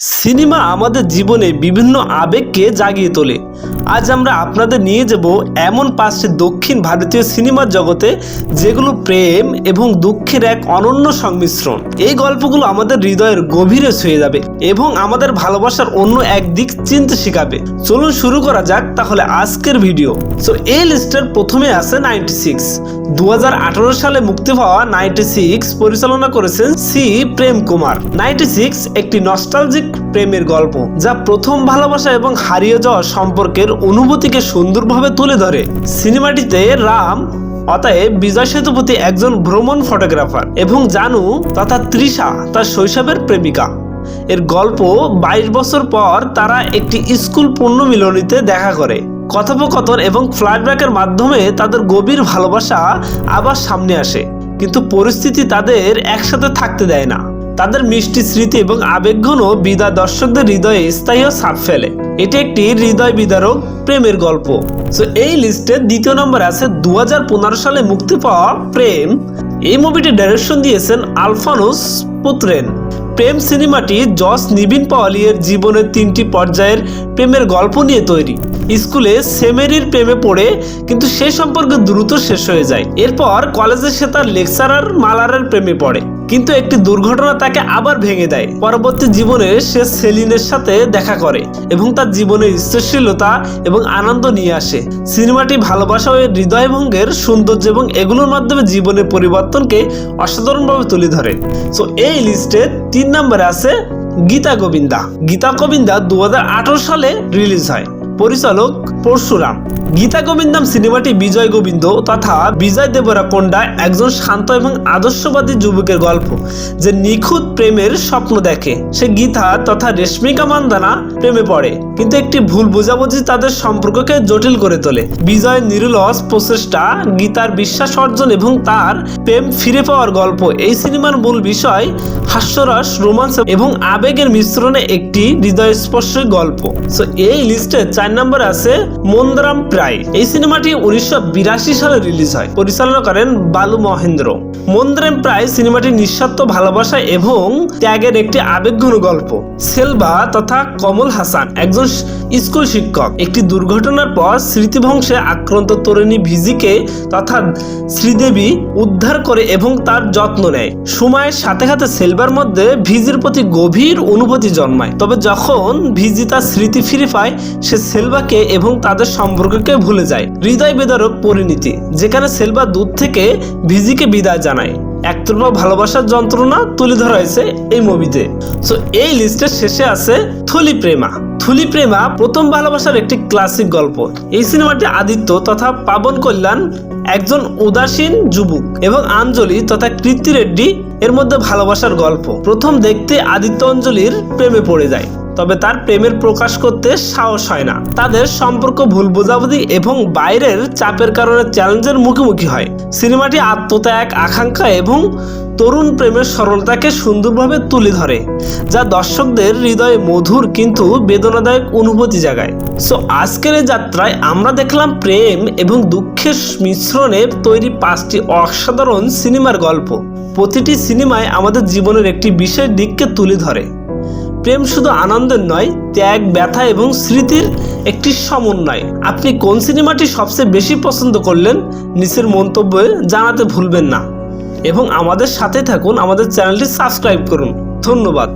Cinema আমাদের জীবনে বিভিন্ন আবেগকে জাগিয়ে তোলে। আজ আমরা আপনাদের নিয়ে যাব এমন পাঁচটি দক্ষিণ ভারতীয় সিনেমার জগতে যেগুলো প্রেম এবং দুঃখের এক অনন্য সংমিশ্রণ। এই গল্পগুলো আমাদের হৃদয়ের গভীরে ছুঁয়ে যাবে এবং আমাদের ভালোবাসার অন্য এক দিক চিনতে শেখাবে। চলুন শুরু করা যাক তাহলে আজকের ভিডিও। সো এই লিস্টের প্রথমে আছে নাইনটি সিক্স দু হাজার আঠারো সালে মুক্তি পাওয়া নাইনটি সিক্স পরিচালনা করেছেন C Prem Kumar. Ninety six একটি নস্টালজিক প্রেমের গল্প, যা প্রথম ভালোবাসা এবং হারিয়ে যাওয়া সম্পর্কের অনুভূতিকে সুন্দরভাবে তুলে ধরে। সিনেমাটিতে রাম, অতএব বিজয় সেতুপতি একজন ভ্রমণ ফটোগ্রাফার এবং জানু, তথা তৃষা, তার শৈশবের প্রেমিকা। এর গল্প বাইশ বছর পর তারা একটি স্কুল পুণ্যমিলনীতে দেখা করে। কথোপকথন এবং ফ্ল্যাশব্যাকের মাধ্যমে তাদের গভীর ভালোবাসা আবার সামনে আসে। কিন্তু পরিস্থিতি তাদের একসাথে থাকতে দেয় না। তাদের মিষ্টি স্মৃতি এবং আবেগঘন বিদায় দর্শকদের হৃদয়ে স্থায়ী ছাপ ফেলে। এটি একটি হৃদয় বিদারক প্রেমের গল্প। সো এই লিস্টে দ্বিতীয় নম্বর আছে দু হাজার পনেরো সালে মুক্তি পাওয়া প্রেম। এই মুভিটি ডাইরেকশন দিয়েছেন আলফানুস পুত্রেন। প্রেম সিনেমাটি জস নিবিন পাওয়ালিয়ের জীবনের তিনটি পর্যায়ের প্রেমের গল্প নিয়ে তৈরি। স্কুলে সেমেরির প্রেমে পড়ে, কিন্তু সে সম্পর্কে দ্রুত শেষ হয়ে যায়। এরপর কলেজে সে তার লেকচারার মালারের প্রেমে পড়ে। কিন্তু একটি দুর্ঘটনা তাকে আবার ভেঙে দেয়। পরবর্তী জীবনে সে সেলিনের সাথে দেখা করে এবং তার জীবনে স্থিরশীলতা এবং আনন্দ নিয়ে আসে। সিনেমাটি ভালোবাসা ও হৃদয়ভঙ্গের সৌন্দর্য এবং এগুলোর মাধ্যমে জীবনের পরিবর্তনকে অসাধারণভাবে তুলে ধরে। সো এই লিস্টে তিন নম্বরে আছে গীতা গোবিন্দা। গীতা গোবিন্দা দু হাজার আঠারো সালে রিলিজ হয়। পরিচালক পরশুরাম। গীতা গোবিন্দম সিনেমাটি বিজয় গোবিন্দ তথা বিজয় দেবরাকোন্ডা একজন শান্ত এবং আদর্শবাদী যুবকের গল্প, যে নিখুঁত প্রেমের স্বপ্ন দেখে। সে গীতা তথা রেশমিকা মান্দানা প্রেমে পড়ে, কিন্তু একটি ভুল বোঝাবুঝি তাদের সম্পর্ককে জটিল করে তোলে। বিজয় নিরলস প্রচেষ্টা, গীতার বিশ্বাস অর্জন এবং তার প্রেম ফিরে পাওয়ার গল্প, এই সিনেমার মূল বিষয় হাস্যরস, রোমান্স এবং আবেগের মিশ্রণে একটি হৃদয়স্পর্শী গল্প। সো এই লিস্টে চার নম্বর আছে মন্দরাম প্রায়। এই সিনেমাটি উনিশশো বিরাশি সালে রিলিজ হয়। পরিচালনা করেন বালু মহেন্দ্র। মন্দরাম প্রায় সিনেমাটি নিঃস্বার্থ ভালোবাসা এবং ত্যাগের একটি আবেগঘন গল্প। সেলভা তথা কমল হাসান একজন স্কুল শিক্ষক। একটি দুর্ঘটনার পর স্মৃতিভংশে আক্রান্ত তরুণী ভিজিকে তথা শ্রীদেবী উদ্ধার করে এবং তার যত্ন নেয়। সময়ের সাথে সাথে সেলভার মধ্যে ভিজির প্রতি গভীর অনুভূতি জন্মায়। তবে যখন ভিজি তার স্মৃতি ফিরে পায়, সে সেলভাকে এবং তাদের সম্পর্ককে ভুলে যায়। হৃদয় বেদারক পরিণতি, যেখানে সেলভা দূর থেকে ভিজিকে বিদায় জানায়। একতরফা ভালোবাসার যন্ত্রণা তুলে ধরা হয়েছে এই মুভিতে। সো এই লিস্টের শেষে আছে থলি প্রেমা। থুলি প্রেমা প্রথম ভালোবাসার একটি ক্লাসিক গল্প। এই সিনেমাটি আদিত্য তথা পাবন কল্যাণ, একজন উদাসীন যুবক এবং আঞ্জলি তথা কীর্তি রেড্ডি এর মধ্যে ভালোবাসার গল্প। প্রথম দেখতে আদিত্য অঞ্জলির প্রেমে পড়ে যায়। তবে তার প্রেমের প্রকাশ করতে সাহস হয় না। তাদের সম্পর্ক ভুল বোঝাবুঝি এবং বাইরের চাপের কারণে চ্যালেঞ্জের মুখোমুখি হয়। সিনেমাটি আত্মত্যাগ, আকাঙ্ক্ষা এবং তরুণ প্রেমের সরলতাকে সুন্দরভাবে তুলে ধরে, যা দর্শকদের হৃদয়ে মধুর কিন্তু বেদনাদায়ক অনুভূতি জাগায়। সো আজকের এই যাত্রায় আমরা দেখলাম প্রেম এবং দুঃখের মিশ্রণে তৈরি পাঁচটি অসাধারণ সিনেমার গল্প। প্রতিটি সিনেমায় আমাদের জীবনের একটি বিশেষ দিককে তুলে ধরে। প্রেম শুধু আনন্দের নয়, ত্যাগ, ব্যথা এবং স্মৃতির একটি সমন্বয়। আপনি কোন সিনেমাটি সবচেয়ে বেশি পছন্দ করলেন, নিচের মন্তব্যে জানাতে ভুলবেন না। এবং আমাদের সাথে থাকুন, আমাদের চ্যানেলটি সাবস্ক্রাইব করুন। ধন্যবাদ।